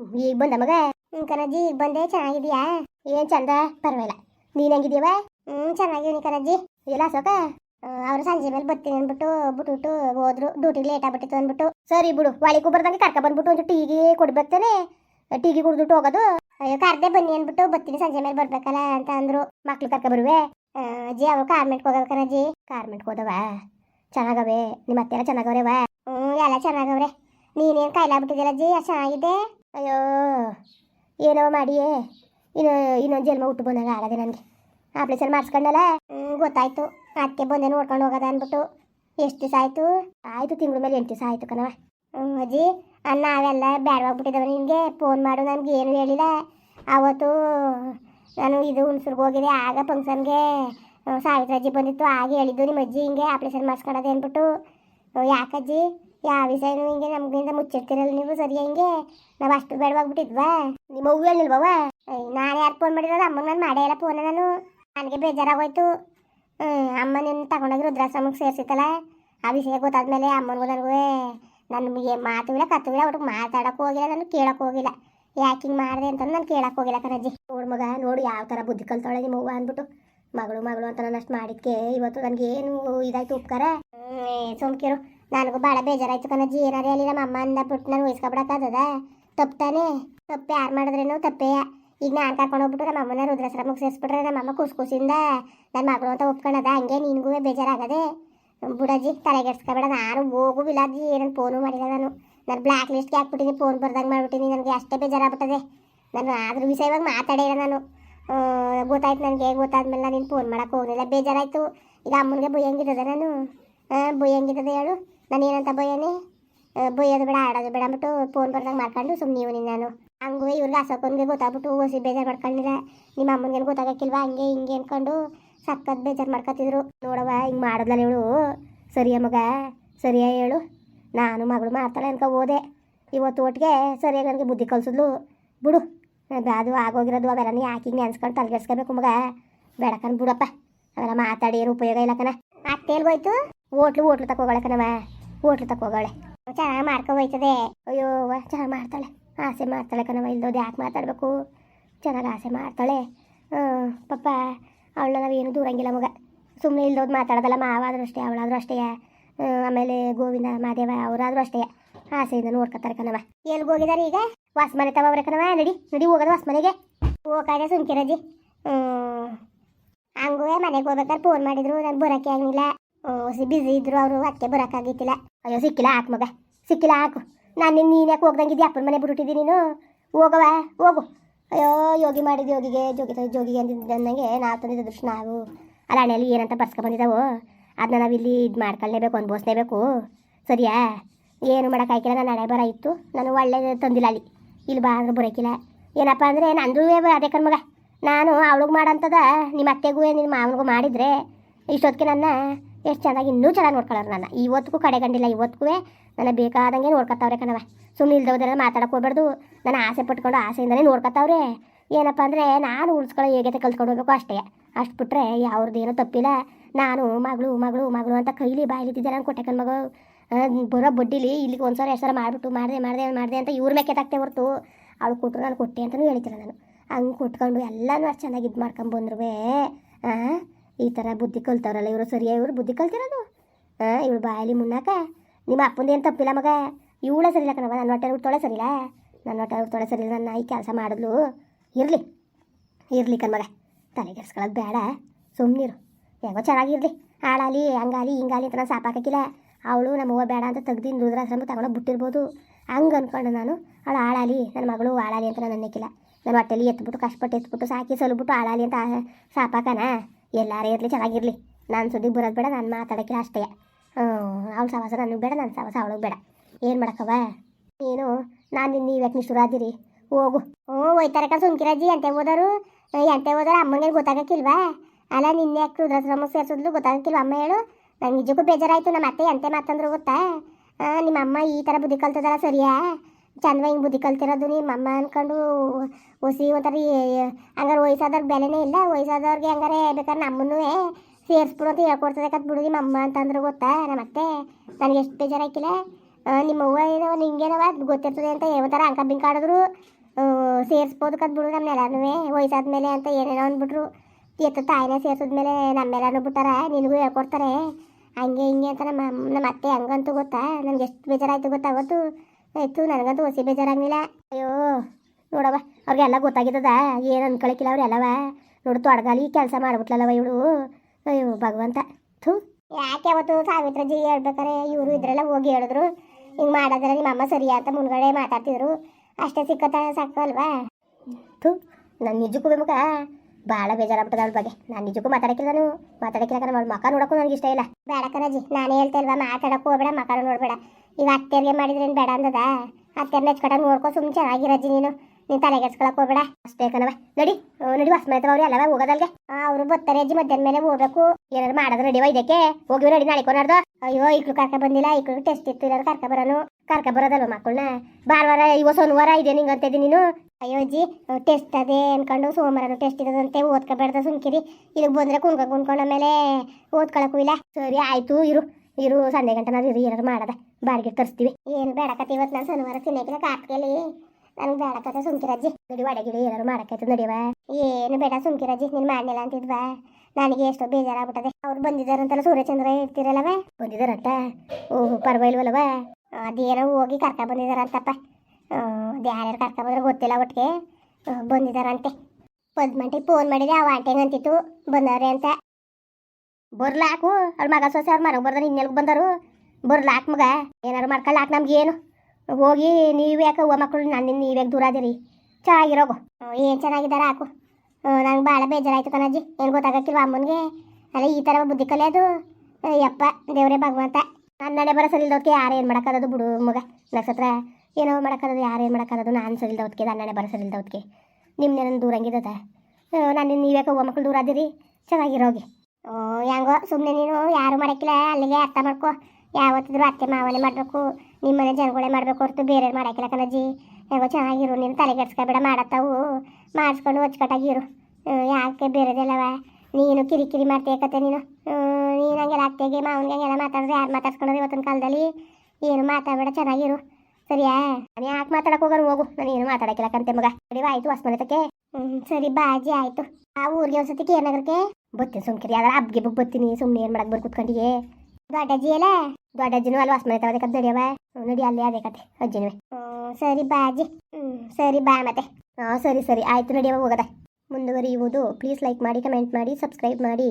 ಈಗ ಬಂದ ಮಗ? ಹ್ಞೂ ಕಣಜ್ಜಿ, ಈಗ ಬಂದೆ. ಚೆನ್ನಾಗಿದ್ಯಾ ಏನು ಚಂದ? ಪರವಾಗಿಲ್ಲ. ನೀನು ಹೆಂಗಿದ್ಯವ ಹ್ಞೂ ಚೆನ್ನಾಗಿದ್ದೀನಿ ಕಣಜ್ಜಿ. ಎಲ್ಲ ಸೋಕ ಅವ್ರು ಸಂಜೆ ಮೇಲೆ ಬರ್ತೀನಿ ಅಂದ್ಬಿಟ್ಟು ಬಿಟ್ಟು ಹೋದ್ರು. ಡ್ಯೂಟಿ ಲೇಟ್ ಆಗ್ಬಿಟ್ಟಿತ್ತು ಅಂದ್ಬಿಟ್ಟು. ಸರಿ ಬಿಡು ಒಳಿಗೂ ಬರ್ದಂಗೆ ಕರ್ಕ ಬಂದ್ಬಿಟ್ಟು ಒಂದು ಟೀಗೆ ಕೊಡ್ಬೇಕಾನೆ ಟೀಗೆ ಕುಡ್ದುಟ್ಟು ಹೋಗೋದು? ಅಯ್ಯೋ, ಕರ್ದೆ ಬನ್ನಿ ಅಂದ್ಬಿಟ್ಟು ಬರ್ತೀನಿ ಸಂಜೆ ಮೇಲೆ ಬರ್ಬೇಕಲ್ಲ ಅಂತ ಅಂದ್ರು. ಮಕ್ಳು ಕರ್ಕ ಬರುವೆ? ಅಜ್ಜಿ, ಅವ ಕಾರ್ಮೆಂಟ್ಗೆ ಹೋಗಬೇಕನ ಅಜ್ಜಿ ಕಾರ್ಮೆಂಟ್ ಹೋದವ? ಚೆನ್ನಾಗವೆ. ನಿಮ್ಮ ಚೆನ್ನಾಗವ್ರೆ ವಾ ಹ್ಞೂ ಎಲ್ಲ ಚೆನ್ನಾಗವ್ರೆ. ನೀನೇನು ಕಾಯಿಲಾಗ್ಬಿಟ್ಟಿದ್ಯಲ್ಲ ಅಜ್ಜಿ ಚೆನ್ನಾಗಿದೆ? ಅಯ್ಯೋ, ಏನೋ ಮಾಡಿಯೇ. ಇನ್ನು, ಇನ್ನೊಂದು ಜನ್ಮ ಹುಟ್ಟು ಬಂದಾಗ ಆಗದೆ ನನಗೆ. ಆಪ್ರೇಷನ್ ಮಾಡಿಸ್ಕೊಂಡಲ್ಲ? ಗೊತ್ತಾಯ್ತು. ಅದಕ್ಕೆ ಬಂದೆ ನೋಡ್ಕೊಂಡು ಹೋಗೋದ ಅಂದ್ಬಿಟ್ಟು. ಎಷ್ಟು ದಿವಸ ಆಯಿತು? ಆಯಿತು, ತಿಂಗಳ ಮೇಲೆ ಎಂಟು ದಿವಸ ಆಯಿತು ಕಣವ ಅಜ್ಜಿ ನಾವೆಲ್ಲ ಬ್ಯಾಡವಾಗ್ಬಿಟ್ಟಿದ್ದವ ನಿನಗೆ. ಫೋನ್ ಮಾಡು, ನನಗೆ ಏನು ಹೇಳಿಲ್ಲ. ಅವತ್ತು ನಾನು ಇದು ಹುಣ್ಸೂರ್ಗೆ ಹೋಗಿದೆ ಆಗ ಫಂಕ್ಷನ್ಗೆ ಅಜ್ಜಿ ಬಂದಿತ್ತು. ಆಗ ಹೇಳಿದ್ದು ನಿಮ್ಮ ಅಜ್ಜಿ ಹಿಂಗೆ ಆಪ್ರೇಷನ್ ಮಾಡಿಸ್ಕೊಳೋದೆ ಅಂದ್ಬಿಟ್ಟು. ಯಾಕಜ್ಜಿ? ಯಾವ ವಿಷಯನೂ ಹಿಂಗೆ ನಮ್ಗಿಂದ ಮುಚ್ಚಿರ್ತಿರಲ್ಲ ನೀವು ಸರಿ ಹಂಗೆ? ನಾವು ಅಷ್ಟು ಬೇಡವಾಗ್ಬಿಟ್ಟಿದ್ವಾ ನಿಮ್ಮ ಅವ್ವ ಹೇಳಿಲ್ವವ ನಾನು ಯಾರು ಫೋನ್ ಮಾಡಿರೋದು? ಅಮ್ಮನ ನಾನು ಮಾಡೇ ಇಲ್ಲ ಫೋನ ನಾನು. ನನಗೆ ಬೇಜಾರಾಗೋಯ್ತು. ಅಮ್ಮ ನಿನ್ನ ತಗೊಂಡೋಗಿ ರುದ್ರಾಶ್ರಮಕ್ಕೆ ಸೇರ್ಸಿತ್ತಲ್ಲ? ಆ ವಿಷಯ ಗೊತ್ತಾದ್ಮೇಲೆ ಅಮ್ಮನಿಗೂ ನನಗೂ ನನಗೆ ಮಾತು ಇಲ್ಲ ಕತ್ತು ಇಲ್ಲ ಒಟ್ಟು ಮಾತಾಡೋಕೆ ಹೋಗಿಲ್ಲ ನಾನು ಕೇಳೋಕೆ ಹೋಗಿಲ್ಲ. ಯಾಕೆ ಹಿಂಗೆ ಮಾಡಿದೆ ಅಂತ ನಾನು ಕೇಳಕ್ಕೆ ಹೋಗಿಲ್ಲ ಕಣಜ್ಜಿ. ನೋಡು ಮಗ ನೋಡು ಯಾವ ಥರ ಬುದ್ಧಿ ಕಲ್ತಾಳೆ ನಿಮ್ಮ ಅವ್ವ ಅಂದ್ಬಿಟ್ಟು. ಮಗಳು ಮಗಳು ಅಂತ ನಾನು ಅಷ್ಟು ಮಾಡಿದ್ಕೆ ಇವತ್ತು ನನಗೆ ಏನು ಇದಾಯ್ತು ಉಪಕಾರ? ಸೋಮ್ಕಿರು. ನನಗೂ ಭಾಳ ಬೇಜಾರಾಯ್ತು ಕಣ ಏನಾರೇ ಅಲ್ಲಿ ನಮ್ಮ ಅಮ್ಮ ಅಂದ್ಬಿಟ್ಟು ನಾನು ಉಯಿಸ್ಕೊಬಿಡಕ್ಕಾಗದ ತಪ್ಪಾನೆ ತಪ್ಪು ಯಾರು ಮಾಡಿದ್ರೇನು ತಪ್ಪೇ. ಈಗ ನಾನು ಕರ್ಕೊಂಡು ಹೋಗ್ಬಿಟ್ಟು ನಮ್ಮ ಅಮ್ಮನ ರುದ್ರಾಶ್ರಮಕ್ಕೆ ಸೇರಿಸ್ಬಿಟ್ರೆ ನಮ್ಮ ಅಮ್ಮ ಕುಸ್ ಕುಸಿಂದ ನನ್ನ ಮಗಳು ಅಂತ ಒಪ್ಕೊಳ್ಳೋದ ಹಂಗೆ ನಿನಗೂ ಬೇಜಾರಾಗದೆ. ಬುಡಜಿ ತಲೆಗೆಡ್ಸ್ಕೊಬೇಡ ನಾನು ಹೋಗುವಿಲ್ಲ ಅಜ್ಜಿ ಏನನ್ನು ಫೋನು ಮಾಡಿಲ್ಲ ನಾನು. ನಾನು ಬ್ಲ್ಯಾಕ್ ಲಿಸ್ಟ್ಗೆ ಹಾಕ್ಬಿಟ್ಟಿನಿ ಫೋನ್ ಬರ್ದಂಗೆ ಮಾಡ್ಬಿಟ್ಟಿನಿ. ನನಗೆ ಅಷ್ಟೇ ಬೇಜಾರಾಗ್ಬಿಟ್ಟದೆ. ನಾನು ಅದ್ರ ವಿಷಯವಾಗಿ ಮಾತಾಡಿಲ್ಲ ನಾನು. ಗೊತ್ತಾಯ್ತು ನನಗೆ, ಗೊತ್ತಾದ್ಮೇಲೆ ನಾನು ಫೋನ್ ಮಾಡೋಕ್ಕೆ ಹೋಗಲಿಲ್ಲ. ಬೇಜಾರಾಯಿತು. ಈಗ ಅಮ್ಮನಿಗೆ ಬುಯ್ಯಂಗಿದ್ದದೆ ನಾನು? ಹಾಂ ಬುಯ್ಯಂಗಿದ್ದದೆ ಹೇಳು? ನಾನು ಏನಂತ ಬೈಯನಿ ಬೈಯೋದು ಬೇಡ ಆಡೋದು ಬೇಡ ಅಂದ್ಬಿಟ್ಟು ಫೋನ್ ಬರ್ದಂಗೆ ಮಾಡ್ಕೊಂಡು ಸುಮ್ಮನೆ ಇವನಿ ನಾನು. ಹಂಗೂ ಇವ್ರಿಗೆ ಅಶೋಕನ್ಗೆ ಗೊತ್ತಾಗ್ಬಿಟ್ಟು ಹೊಸಿ ಬೇಜಾರು ಮಾಡ್ಕೊಂಡಿಲ್ಲ ನಿಮ್ಮ ಅಮ್ಮನಿಗೇನು ಗೊತ್ತಾಗಕ್ಕಿಲ್ವಾ ಹಂಗೆ ಹಿಂಗೆ ಅನ್ಕೊಂಡು ಸಕ್ಕತ್ ಬೇಜಾರು ಮಾಡ್ಕೊತಿದ್ರು ನೋಡವ ಹಿಂಗೆ ಮಾಡಿದ್ಲಲ್ಲ ಇವಳು ಸರಿಯ ಮಗ? ಸರಿಯ ಹೇಳು. ನಾನು ಮಗಳು ಮಾಡ್ತಾಳೆ ಅನ್ಕೊ ಹೋದೆ. ಇವತ್ತು ಒಟ್ಟಿಗೆ ಸರಿಯಾಗಿ ನನಗೆ ಬುದ್ಧಿ ಕಲಿಸಿದ್ಲು. ಬಿಡು. ಅದು ಆಗೋಗಿರೋದು ಅವೆಲ್ಲ ನೀ ಯಾಕೆ ಹಿಂಗೆ ಅನ್ಸ್ಕೊಂಡು ತಲೆಗೆಡ್ಸ್ಕೋಬೇಕು ಮಗ? ಬೇಡಕನ್ ಬಿಡಪ್ಪ. ಅವೆಲ್ಲ ಮಾತಾಡಿ ಏನು ಉಪಯೋಗ ಇಲ್ಲ ಕಣ. ಓಟ್ಲು ಓಟ್ಲು ಹೋಟ್ಲು ತಕೋಗಳೆ ಕಣವ ತಕ್ಕ ತಕೋಗಳೆ ಚೆನ್ನಾಗಿ ಮಾಡ್ಕೊ ಹೋಯ್ತದೆ. ಅಯ್ಯೋ, ಚೆನ್ನಾಗಿ ಮಾಡ್ತಾಳೆ. ಆಸೆ ಮಾಡ್ತಾಳೆ ಕಣವ ಇಲ್ದೋದು ಯಾಕೆ ಮಾತಾಡಬೇಕು? ಚೆನ್ನಾಗಿ ಆಸೆ ಮಾಡ್ತಾಳೆ. ಪಪ್ಪ ಪಾಪ ಅವಳನ್ನ ನಾವೇನು ದೂರಂಗಿಲ್ಲ ಮಗ. ಸುಮ್ಮನೆ ಇಲ್ದೋದು ಮಾತಾಡೋದಲ್ಲ, ಮಾವಾದ್ರೂ ಅಷ್ಟೇ, ಅವಳಾದ್ರೂ ಅಷ್ಟೇ. ಆಮೇಲೆ ಗೋವಿಂದ ಮಾದೇವ ಅವರಾದ್ರೂ ಅಷ್ಟೇ. ಆಸೆಯಿಂದ ನೋಡ್ಕೊತಾರೆ ಕಣವ ಎಲ್ಗೆ ಹೋಗಿದಾರೆ ಈಗ? ವಾಸ ಮನೆ ತಗೋಬ್ರೆ ಕಣವ ನಡಿ ನಡಿ ಹೋಗೋದು ವಾಸ ಮನೆಗೆ ಹೋಗಾಗ ಸುಮ್ಕಿರಜಿ ಹಂಗೂ ಮನೆಗೆ ಹೋಗ್ಬೇಕಾದ್ರೆ ಫೋನ್ ಮಾಡಿದ್ರು ನಾನು ಬರೋಕ್ಕೆ ಆಗಲಿಲ್ಲ. ಹೊಸಿ ಬಿಸಿ ಇದ್ರು ಅವರು ಅದಕ್ಕೆ ಬರೋಕ್ಕಾಗಿತ್ತಿಲ್ಲ ಅಯ್ಯೋ, ಸಿಕ್ಕಿಲ್ಲ, ಹಾಕು ಮಗ. ಸಿಕ್ಕಿಲ್ಲ, ಹಾಕು. ನಾನು ನಿನ್ನ ನೀನು ಯಾಕೆ ಹೋಗ್ದಂಗಿದ್ದೆ ಅಪ್ಪನ ಮನೆ ಬಿಟ್ಬಿಟ್ಟಿದ್ದಿ ನೀನು. ಹೋಗವ ಹೋಗು. ಅಯ್ಯೋ, ಯೋಗಿ ಮಾಡಿದ ಯೋಗಿಗೆ? ಜೋಗಿ ಜೋಗಿಗೆ ಅಂದಿದ್ದಂಗೆ ನಾವು ತಂದಿದ್ದ ದೃಶ್ಯ ನಾವು. ಅಲ್ಲ ಹಣೆಯಲ್ಲಿ ಏನಂತ ಬರ್ಸ್ಕೊ ಅದನ್ನ ನಾವು ಇಲ್ಲಿ ಇದು ಮಾಡ್ಕೊಳ್ಳೇಬೇಕು ಅನ್ಭವಿಸ್ಲೇಬೇಕು. ಸರಿಯಾ? ಏನು ಮಾಡೋಕ್ಕಾಯ್ಕಿಲ್ಲ ನಾನು ಹಣೆ ಬರ ಇತ್ತು. ನಾನು ಒಳ್ಳೆ ತಂದಿಲ್ಲ ಅಲ್ಲಿ. ಇಲ್ಲಿ ಬಾ ಅಂದ್ರೆ ಬರೋಕಿಲ್ಲ. ಏನಪ್ಪ ಅಂದರೆ ನಂದು ಅದೇ ಕಣ್ಮಗ ನಾನು ಅವಳಿಗೆ ಮಾಡಂತದ. ನಿಮ್ಮ ಅತ್ತೆಗೂ ನಿಮ್ಮ ಮಾವನಿಗೂ ಮಾಡಿದರೆ ಇಷ್ಟೊತ್ತಿಗೆ ನನ್ನ ಎಷ್ಟು ಚೆನ್ನಾಗಿ ಇನ್ನೂ ಚೆನ್ನಾಗಿ ನೋಡ್ಕೊಳ್ಳೋರು ನನ್ನ. ಇವತ್ತಿಗೂ ಕಡೆಗಂಡಿಲ್ಲ ಇವತ್ತಿಗೂ ನನ್ನ ಬೇಕಾದಂಗೆ ನೋಡ್ಕೊತಾವ್ರೆ ಕಣವ ಸುಮ್ಮನೆ ಇಲ್ದೋದ್ರೆ ಮಾತಾಡಕ್ಕೆ ಹೋಗ್ಬಾರ್ದು. ನಾನು ಆಸೆ ಪಟ್ಕೊಂಡು ಆಸೆಯಿಂದಲೇ ನೋಡ್ಕೊತಾವ್ರೆ. ಏನಪ್ಪ ಅಂದರೆ ನಾನು ಉಳಿಸ್ಕೊಳ್ಳೋ ಹೇಗೆ ಕಲ್ತ್ಕೊಂಡು ಹೋಗ್ಬೇಕು ಅಷ್ಟೇ. ಅಷ್ಟು ಬಿಟ್ರೆ ಏನೂ ತಪ್ಪಿಲ್ಲ. ನಾನು ಮಗಳು ಮಗಳು ಮಗಳು ಅಂತ ಕೈಲಿ ಬಾಯಿಲಿದ್ದಿದ್ದೆ ನಾನು ಕೊಟ್ಟೆ ಮಗ ಬರೋ ಬಡ್ಡಿಲಿ ಇಲ್ಲಿಗೆ ಒಂದು ಸಲ ಎರಡು ಸಲ ಮಾಡಿಬಿಟ್ಟು ಮಾಡಿದೆ ಮಾಡಿದೆ ಮಾಡಿದೆ ಅಂತ ಇವ್ರ ಮೇಲೆ ಕೆತ್ತಾಕ್ತೆ ಹೊರ್ತು ಅವಳು ಕೊಟ್ಟರು ನಾನು ಕೊಟ್ಟೆ ಅಂತಲೂ ಹೇಳ್ತಿಲ್ಲ ನಾನು. ಹಂಗೆ ಕೊಟ್ಕೊಂಡು ಎಲ್ಲನೂ ಅಷ್ಟು ಚೆನ್ನಾಗಿ ಇದು ಮಾಡ್ಕೊಂಡು ಬಂದ್ರುವೆ ಈ ಥರ ಬುದ್ಧಿ ಕಲ್ತವ್ರಲ್ಲ, ಇವರು ಸರಿಯಾ ಇವರು ಬುದ್ಧಿ ಕಲ್ತಿರೋದು? ಹಾಂ ಇವಳು ಬಾಯಲ್ಲಿ ಮುನ್ನಾಕ? ನಿಮ್ಮ ಅಪ್ಪಂದೇನು ತಪ್ಪಿಲ್ಲ ಮಗ? ಇವಳೇ ಸರಿಯಿಲ್ಲ ಕಣವ ನನ್ನ ಹೊಟ್ಟೆ ತೊಳೆ ಸರಿಲ್ಲ ನನ್ನ ಹೊಟ್ಟೆ ತೊಳೆ ಸರಿಯಿಲ್ಲ, ನನ್ನ ನಾಯಿ ಕೆಲಸ ಮಾಡಿದ್ಲು. ಇರಲಿ ಇರಲಿ ಕಣ್ಮಗ. ತಲೆಗೆಡ್ಸ್ಕೊಳ್ಳೋದು ಬೇಡ. ಸುಮ್ಮನಿರು ಹೆಂಗೋ ಚೆನ್ನಾಗಿರಲಿ. ಹಾಳಾಲಿ, ಹಂಗಾಲಿ, ಹಿಂಗಾಲಿ ಅಂತ ನಾನು ಸಾಪಾಕಿಲ್ಲ ಅವಳು ನಮ್ಮವ್ವ ಬೇಡ ಅಂತ ತೆಗ್ದಿನ ರುದ್ರಾಶ್ರಮ ತಗೊಂಡೋಗಿ ಬಿಟ್ಟಿರ್ಬೋದು. ಹಂಗೆ ಅಂದ್ಕೊಂಡು ನಾನು. ಅವಳು ಹಾಳಾಲಿ, ನನ್ನ ಮಗಳು ಹಾಳಾಲಿ ಅಂತ ನಾನು ಅನ್ನಕ್ಕಿಲ್ಲ. ನನ್ನ ಹೊಟ್ಟೆಲಿ ಎತ್ಬಿಟ್ಟು, ಕಷ್ಟಪಟ್ಟು ಎತ್ಬಿಟ್ಟು, ಸಾಕಿ ಸಲ್ಬಿಟ್ಟು ಹಾಳಾಲಿ ಅಂತ ಸಾಪಾಕನ? ಎಲ್ಲಾರೇ ಇರಲಿ ಚೆನ್ನಾಗಿರಲಿ. ನಾನು ಸುದ್ದಿ ಬರೋದು ಬೇಡ, ನಾನು ಮಾತಾಡೋಕೆ ಅಷ್ಟೇ. ಅವಳ ಸವಾಸ ನನಗೆ ಬೇಡ ನನ್ನ ಸವಾಸ ಅವಳಿಗೆ ಬೇಡ. ಏನು ಮಾಡಕ್ಕವ? ನೀನು, ನಾನು ನಿನ್ನ ನೀವ್ಯಾಕೆ ನಿಷ್ಠುರಾದಿರಿ ಹೋಗು. ಹ್ಞೂ, ಹೋಯ್ತಾರೆ ಕಣ ಸುಮ್ಕಿರಜ್ಜಿ ಎಂತೆ ಹೋದರು? ಎಂತೆ ಹೋದರು? ಅಮ್ಮನಿಗೆ ಗೊತ್ತಾಗಕ್ಕಿಲ್ವಾ? ಅಲ್ಲ, ನಿನ್ನೆ ಯಾಕೆ ಸಮಸ್ಯೆ ಸೇರಿಸಿದ್ಲು ಗೊತ್ತಾಗಕ್ಕಿಲ್ವ ಅಮ್ಮ ಹೇಳು? ನಂಗೆ ನಿಜಕ್ಕೂ ಬೇಜಾರಾಯಿತು ನಮ್ಮ ಅತ್ತೆ ಎಂತೆ ಮಾತಂದ್ರು ಗೊತ್ತಾ? ನಿಮ್ಮ ಅಮ್ಮ ಈ ಥರ ಬುದ್ಧಿ ಕಲ್ತದಲ್ಲ ಸರಿಯಾ? ಚಂದ ಹಿಂಗೆ ಬುದ್ಧಿ ಕಲ್ತಿರೋದು ನಿಮ್ಮ ಅಮ್ಮ ಅನ್ಕೊಂಡು ಓಸಿ ಒಂಥರ ಹಂಗಾರೆ ವಯಸ್ಸಾದವ್ರಿಗೆ ಬೆಲೆನೇ ಇಲ್ಲ. ವಯಸ್ಸಾದವ್ರಿಗೆ ಹಂಗಾರೆ ಬೇಕಾದ್ರೆ ನಮ್ಮನ್ನೂ ಸೇರಿಸ್ಬಿಡು ಅಂತ ಹೇಳ್ಕೊಡ್ತದೆ. ಕತ್ ಬಿಡು ನಿಮ್ಮ ಅಮ್ಮ ಅಂತಂದ್ರೆ ಗೊತ್ತಾ ನಮ್ಮ ಅತ್ತೆ? ನನಗೆ ಎಷ್ಟು ಬೇಜಾರಾಕಿಲ್ಲ ನಿಮ್ಮ ಅವ್ವ ಏನೋ ನಿಂಗೇನವ ಗೊತ್ತಿರ್ತದೆ ಅಂತ ಹೇಳ್ತಾರೆ ಅಂಕ ಬಿಂಕ ಆಡಿದ್ರು. ಸೇರಿಸ್ಬೋದು ಕದ್ ಬಿಡು ನಮ್ಮೆಲ್ಲನೂ ವಯಸ್ಸಾದ್ಮೇಲೆ ಅಂತ ಏನೇನೋ ಅಂದ್ಬಿಟ್ರು. ಎತ್ತ ತಾಯಿನ ಸೇರಿಸಿದ್ಮೇಲೆ ನಮ್ಮೆಲ್ಲನೂ ಬಿಟ್ಟಾರ. ನಿನಗೂ ಹೇಳ್ಕೊಡ್ತಾರೆ. ಹಂಗೆ ಹಿಂಗೆ ಅಂತ ನಮ್ಮ ನಮ್ಮ ಅತ್ತೆ ಹಂಗಂತೂ ಗೊತ್ತಾ? ನನಗೆ ಎಷ್ಟು ಬೇಜಾರಾಯ್ತು ಅವತ್ತು? ಆಯ್ತು, ನನಗಂತೂ ಹೊಸಿ ಬೇಜಾರಾಗಲಿಲ್ಲ. ಅಯ್ಯೋ ನೋಡವ ಅವ್ರಿಗೆಲ್ಲ ಗೊತ್ತಾಗಿದ್ದದ. ಏನು ಅನ್ಕೊಳಕಿಲ್ಲ ಅವ್ರೆಲ್ಲವ ನೋಡು, ತೊಡಗಾಲಿ ಕೆಲಸ ಮಾಡ್ಬಿಟ್ಲಲ್ಲವ ಇವಳು. ಅಯ್ಯೋ, ಭಗವಂತ. ಥೂ. ಯಾಕೆ ಅವತ್ತು ಸಾವಿತ್ರಜಿ ಹೇಳ್ಬೇಕಾರೆ? ಇವರು ಇದ್ರೆಲ್ಲ ಹೋಗಿ ಹೇಳಿದ್ರು. ಹಿಂಗೆ ಮಾಡೋದ್ರೆ ನಿಮ್ಮ ಅಮ್ಮ ಸರಿಯಾ ಅಂತ ಮುನ್ಗಡೆ ಮಾತಾಡ್ತಿದ್ರು. ಅಷ್ಟೇ ಸಿಕ್ಕತ್ತ ಸಾಕು ಅಲ್ವಾ ಥೂ ನನ್ನ ನಿಜಕ್ಕೂ ಮುಖ ಭಾಳ ಬೇಜಾರಾಗ್ಬಿಟ್ಟದ ಅವ್ಳ ಬಗ್ಗೆ. ನಾನು ನಿಜಕ್ಕೂ ಮಾತಾಡಕ್ಕಿಲ್ಲ ನಾನು? ಮಾತಾಡಕ್ಕಿಲ್ಲ ಕಣ, ಅವ್ಳ ಮಕ ನೋಡಕ್ಕೂ ನನಗೆ ಇಷ್ಟ ಇಲ್ಲ. ಬೇಡ ಕಣಜಿ ನಾನು ಹೇಳ್ತೇಲ್ವಾ, ಮಾತಾಡಕ್ಕೂ ಹೋಗ್ಬೇಡ ಮಕ ನೋಡ್ಬೇಡ. ಈಗ ಅತ್ತೆಯರಿಗೆ ಮಾಡಿದ್ರೇನು ಬೇಡ ಅಂದದ? ಅತ್ತೆಯನ್ನ ನೆಚ್ಕಟಾಗ ನೋಡ್ಕೊ ಸುಮ್ಮನೆ ಚೆನ್ನಾಗಿರಜ್ಜಿ ನೀನು. ನೀನು ತಲೆಗೆಡ್ಸ್ಕೊಳಕ್ ಹೋಗ್ಬೇಡ. ಅಷ್ಟೇ ಕಣವ ನಡಿ ನೋಡಿ ನಡಿ ಮನೆ ಅವ್ರು ಎಲ್ಲವ ಹೋಗೋದಲ್ಗೆ? ಅವರು ಬರ್ತಾರೆ ಅಜ್ಜಿ, ಮಧ್ಯಾಹ್ನ ಮೇಲೆ ಹೋಗ್ಬೇಕು. ಏನಾದ್ರು ಮಾಡೋದು ನಡಿವ ಇದಕ್ಕೆ? ಹೋಗಿ ನಡಿ, ನಾಳೆ ಕೊನಾರ್ದು ಅಯ್ಯೋ ಇಕ್ಳು ಕರ್ಕ ಬಂದಿಲ್ಲ ಈಕ್ಳು ಟೆಸ್ಟ್ ಇತ್ತು ಇಲ್ಲಾರು ಕರ್ಕ ಬರೋನು. ಕರ್ಕ ಬರೋದಲ್ವ ಮಕ್ಕಳನ್ನ? ಭಾನುವಾರ ಇವ ಸೋಮವಾರ ಇದೆ ನಿಂಗೆ ಅಂತಿದ್ದಿ ನೀನು? ಅಯ್ಯೋ ಅಜ್ಜಿ ಟೆಸ್ಟ್ ಅದೇ ಅನ್ಕೊಂಡು ಸೋಮವಾರ ಟೆಸ್ಟ್ ಇರೋದಂತೆ ಓದ್ಕೊಬೇಡ್ದ ಸುಮ್ಕಿರಿ. ಇಲ್ಲಿಗೆ ಬಂದರೆ ಕುಣ್ಕೊ ಕುಣ್ಕೊಂಡು ಆಮೇಲೆ ಓದ್ಕೊಳಕ್ಕೂ ಇಲ್ಲ. ಸರಿ, ಆಯ್ತು, ಇರು. ಇರು, ಸಂಜೆ ಗಂಟೆ ನಾವು ಇರು ಏನಾರು ಮಾಡದ. ಬಾಡಿಗೆ ತರಿಸ್ತೀವಿ. ಏನು ಬೇಡಕತ್ತೆ ಇವತ್ತು ನಾನು ಶನಿವಾರ ತಿನ್ನಕ್ಕಿಲ್ಲ ಕಾತ್ಕೇಲಿ ನನಗೆ ಬೇಡಕತ್ತೆ ಸುಮ್ಕಿರಜ್ಜಿ ನಡಿ ಒಡಗಿಡಿ ಏನಾರು ಮಾಡಕ್ಕಾಯ್ತು ನಡಿವ ಏನು ಬೇಡ ಸುಮ್ಕಿರಜ್ಜಿ ನೀನು ಮಾಡಲಿಲ್ಲ ಅಂತಿದ್ವಾ ನನಗೆ ಎಷ್ಟೋ ಬೇಜಾರಾಗ್ಬಿಟ್ಟದೆ. ಅವ್ರು ಬಂದಿದ್ದಾರಂತಲ್ಲ ಸೂರ್ಯಚಂದ್ರ ಇರ್ತಿರಲ್ಲವ ಬಂದಿದ್ದಾರಂತ? ಓಹ್ ಪರವಾಗಿಲ್ವಲ್ಲವ ಅದೇನೋ ಹೋಗಿ ಕರ್ಕ ಬಂದಿದಾರಂತಪ್ಪ. ಯಾರ್ಯಾರು ಕರ್ಕ ಬಂದ್ರೆ ಗೊತ್ತಿಲ್ಲ ಒಟ್ಟಿಗೆ. ಬಂದಿದಾರಂತೆ. ಪದ್ಮಂಟಿಗೆ ಫೋನ್ ಮಾಡಿದೆ, ಅವ ಆಂಟಿಂಗ್ ಅಂತಿತ್ತು. ಬಂದವ್ರೆ ಅಂತ. ಬರ್ಲಾಕು ಅವ್ರ ಮಗ ಸೊಸೆ ಅವ್ರ ಮನೆಗೆ ಬರ್ದಾರ ಇನ್ನೆಲ್ಗೆ ಬಂದರು. ಬರ್ಲಾಕ್ ಮಗ, ಏನಾರು ಮಾಡ್ಕೊಳ್ಳಾಕ್ ನಮ್ಗೆ ಏನು ಹೋಗಿ ನೀವು ಯಾಕೆ ಓ ಮಕ್ಕಳು ನನ್ನಿಂದ ನೀವ್ಯಾಕೆ ದೂರ ಅದಿರಿ ಚೆನ್ನಾಗಿರೋಗು ಏನು ಚೆನ್ನಾಗಿದ್ದಾರೆ ಹಾಕು ನಂಗೆ ಭಾಳ ಬೇಜಾರಾಯ್ತು ಕಣಜ್ಜಿ. ಏನು ಗೊತ್ತಾಗಕ್ಕಿಲ್ವ ಅಮ್ಮನಿಗೆ? ಅಲ್ಲ, ಈ ಥರ ಬುದ್ಧಿ ಕಲಿಯೋದು ಯಪ್ಪ ದೇವರೇ ಭಗವಂತ. ನನ್ನಡೆ ಬರೋ ಸರಿಲ್ದವ್ಕೆ ಯಾರು ಏನು ಮಾಡೋಕ್ಕದು ಬಿಡು ಮಗ. ನಕ್ಷತ್ರ ಏನೋ ಮಾಡೋಕ್ಕದು ಯಾರು ಏನು ಮಾಡೋಕ್ಕದು ನಾನು ಸರಿಲ್ದವ್ಕೆ ನನ್ನಡೆ ಬರೋ ಸರಿಲ್ದವ್ಕೆ ನಿಮ್ಮನ್ನೇನು ದೂರಂಗಿದ್ದದ ನಾನು ನೀವ್ಯಾಕೆ ಹೋಗೋ ಮಕ್ಕಳು ದೂರ ಅದಿರಿ? ಚೆನ್ನಾಗಿರೋಗಿ ಓ ಹೆಂಗೋ ಸುಮ್ಮನೆ ನೀನು ಯಾರು ಮಾಡೋಕ್ಕಿಲ್ಲ ಅಲ್ಲಿಗೆ ಅರ್ಥ ಮಾಡ್ಕೊ. ಯಾವತ್ತಿದ್ರು ಅತ್ತೆ ಮಾವನೆ ಮಾಡಬೇಕು ನಿಮ್ಮನೆ ಜನಗಳೇ ಮಾಡಬೇಕು ಹೊರತು ಬೇರೆ ಮಾಡೋಕ್ಕಿಲ್ಲ ಕಣಜ್ಜಿ. ಹೆಂಗೋ ಚೆನ್ನಾಗಿರು ನೀನು ತಲೆಗೆಡ್ಸ್ಕೊಬೇಡ ಮಾಡತ್ತಾವು. ಮಾಡಿಸ್ಕೊಂಡು ಹೊಚ್ಕಟ್ಟಾಗಿರು ಹ್ಮ್, ಯಾಕೆ ಬೇರೆದೆಲ್ಲವ? ನೀನು ಕಿರಿಕಿರಿ ಮಾಡ್ತೀಯ ಕತೆ ನೀನು. ಹಂಗೆಲ್ಲ ಅತ್ತೆಗೆ, ಮಾವನಿಗೆ ಹಂಗೆಲ್ಲ ಮಾತಾಡಿದ್ರೆ ಯಾರು ಮಾತಾಡ್ಸ್ಕೊಳ್ಳೋದು ಇವತ್ತಿನ ಕಾಲದಲ್ಲಿ? ಏನು ಮಾತಾಡಬೇಡ, ಚೆನ್ನಾಗಿರು. ಸರಿಯಾ? ನಾನು ಯಾಕೆ ಮಾತಾಡಕ್ಕೆ ಹೋಗೋರು ಹೋಗು. ನಾನು ಏನು ಮಾತಾಡಕ್ಕಿಲ್ಲ ಕಂತೆ ಮಗ. ಸರಿ ಆಯ್ತು, ಹೊಸ್ಮನೆತಕ್ಕೆ. ಹ್ಞೂ ಸರಿ ಬಾಜಿ ಆಯ್ತು. ಆ ಊರಿಗೆ ಒಂದ್ಸತಿ ಏನಗರಕ್ಕೆ ಬತ್ತೀನಿ ಸುಮ್ಕಿರಿ ಅದ್ರ ಹಬ್ಗೆ ಬುಗ್ ಬತ್ತೀನಿ ಸುಮ್ಮನೆ ಏನು ಮಾಡಕ್ಕೆ ಬರ್ ಕುತ್ಕೊಂಡಿಗೆ? ದೊಡ್ಡಜ್ಜಿ ಅಲ್ಲ ದೊಡ್ಡ ಅಜ್ಜಿನೂ ಅಲ್ಲಿ ಹೊಸ್ಮನೆ ತಗೋದಕ್ಕೆ ನಡಿಯವ? ನಡಿ, ಅಲ್ಲಿ ಅದೇ ಕತೆ ಅಜ್ಜಿನೂ. ಸರಿ, ಬಾ, ಅಜ್ಜಿ. ಹ್ಞೂ ಸರಿ, ಬಾ, ಮತ್ತೆ. ಹಾಂ, ಸರಿ ಸರಿ, ಆಯ್ತು, ನಡಿಯವ, ಹೋಗದ. ಮುಂದುವರಿಯುವುದು. ಪ್ಲೀಸ್ ಲೈಕ್ ಮಾಡಿ, ಕಮೆಂಟ್ ಮಾಡಿ, ಸಬ್ಸ್ಕ್ರೈಬ್ ಮಾಡಿ.